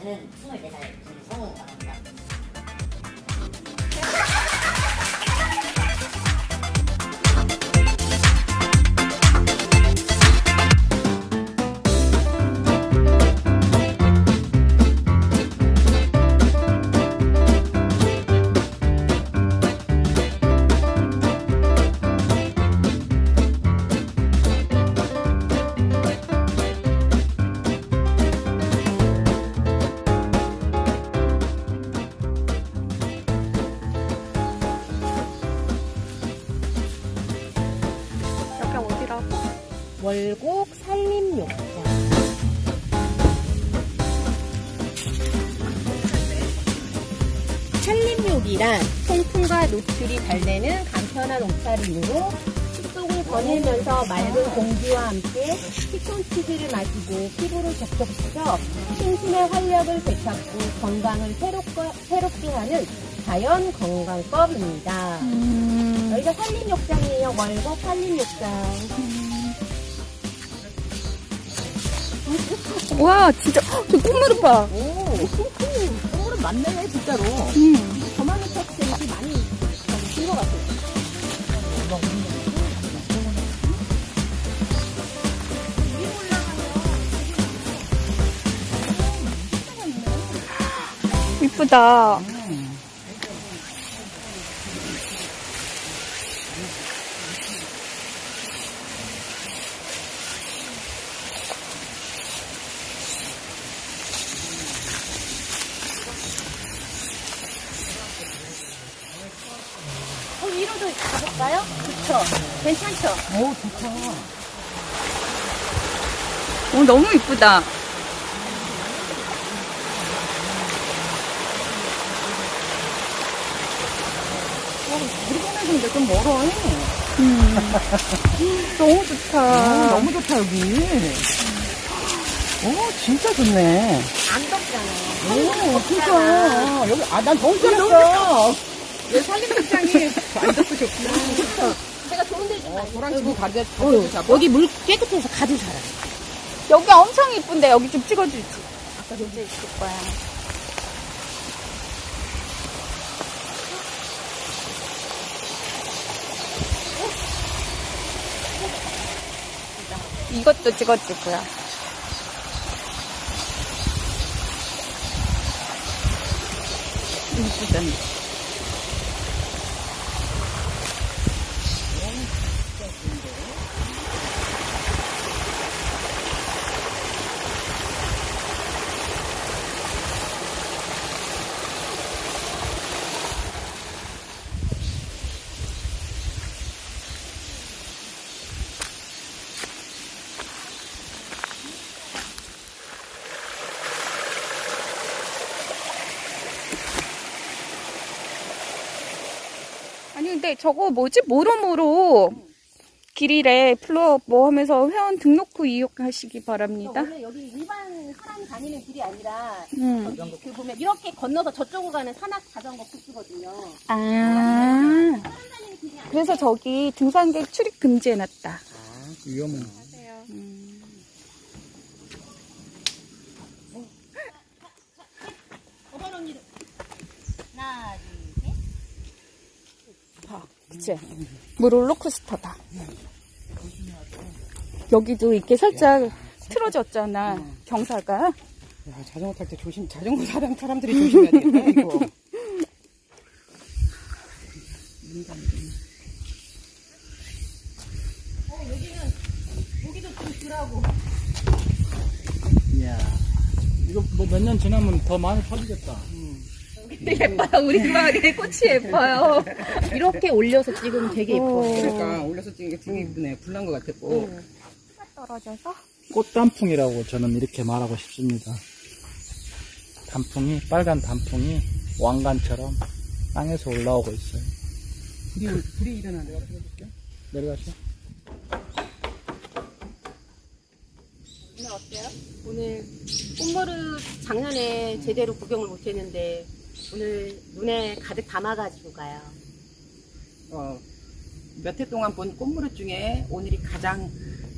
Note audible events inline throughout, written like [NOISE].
저는 24살 김성우라고 합니다. 여기 월곡 산림욕장. 산림욕이란 통풍과 노출이 잘 되는 간편한 옷차림으로 식속을 거닐면서 맑은 공기와 함께 피톤치즈를 마시고 피부를 접촉시켜 신신의 활력을 되찾고 건강을 새롭게, 새롭게 하는 자연 건강법입니다. 음, 여기가 산림욕장이에요. 월곡 산림욕장. 와, 진짜, 헉, 저 꽃무릎 봐. 오, 핑크. 동물은 맞네, 진짜로. 음. 저만의 텍스트이 많이 준것 같아요. 이쁘다. 볼까요? 좋죠. 괜찮죠? 오, 좋다. 오, 너무 이쁘다. 우리 동네 근데 좀 멀어. 음. [LAUGHS] 너무 좋다. 아, 너무 좋다, 여기. 오, 진짜 좋네. 안 덥잖아요. 오, 진짜. 여기, 아, 난 더울 줄 알았어. 왜 산림욕장이 앉아서 좋구나. 제가 좋은 데좀 어, 많이. 도랑 치고 가게, 어, 가게 잡아. 여기 물 깨끗해서 가들 살아요. 여기 엄청 이쁜데 여기 좀 찍어주지. 아까 언제 있을 거야. 이것도 찍어줄 거야. 이쁘잖아. 근데 저거 뭐지 모로모로 길이래 플로 뭐 하면서 회원 등록 후 이용하시기 바랍니다. 원래 여기 일반 사람이 다니는 길이 아니라 음. 저기 그 보면 이렇게 건너서 저쪽으로 가는 산악 자전거 코스거든요. 아 그래서 저기 등산객 출입 금지해놨다. 아, 위험해. 음. 어반 언니들. 하나, 둘, 셋. 봐, 그치? 뭐 롤러코스터다. 여기도 이렇게 살짝 틀어졌잖아, 경사가. 야, 자전거 탈 때 조심, 자전거 사람, 사람들이 조심해야 되겠다, 이거. 여기도 좀 덜하고. 이야, 이거 뭐 몇 년 지나면 더 많이 퍼지겠다. 예뻐요. 우리 마을의 꽃이 예뻐요. 이렇게 올려서 찍으면 되게 예뻐요. 그러니까, 올려서 찍는 게 되게 이쁘네. 불난 것 같았고. 떨어져서? 꽃단풍이라고 저는 이렇게 말하고 싶습니다. 단풍이, 빨간 단풍이 왕관처럼 땅에서 올라오고 있어요. 불이, 불이 일어나. 내가 풀어줄게. 내려가시죠. 오늘 어때요? 오늘 꽃머루 작년에 제대로 구경을 못했는데 오늘 눈에 가득 담아가지고 가요. 어, 몇 해 동안 본 꽃무릇 중에 오늘이 가장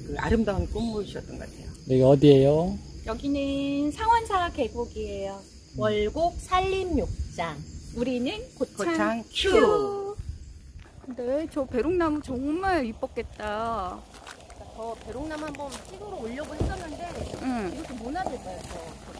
그 아름다운 꽃무릇이었던 것 같아요. 여기 어디예요? 여기는 상원사 계곡이에요. 월곡 산림욕장. 우리는 고창, 고창 큐. 근데 저 배롱나무 정말 이뻤겠다. 저 배롱나무 한번 찍으러 오려고 했었는데 응. 이렇게 무너질 거예요. 저.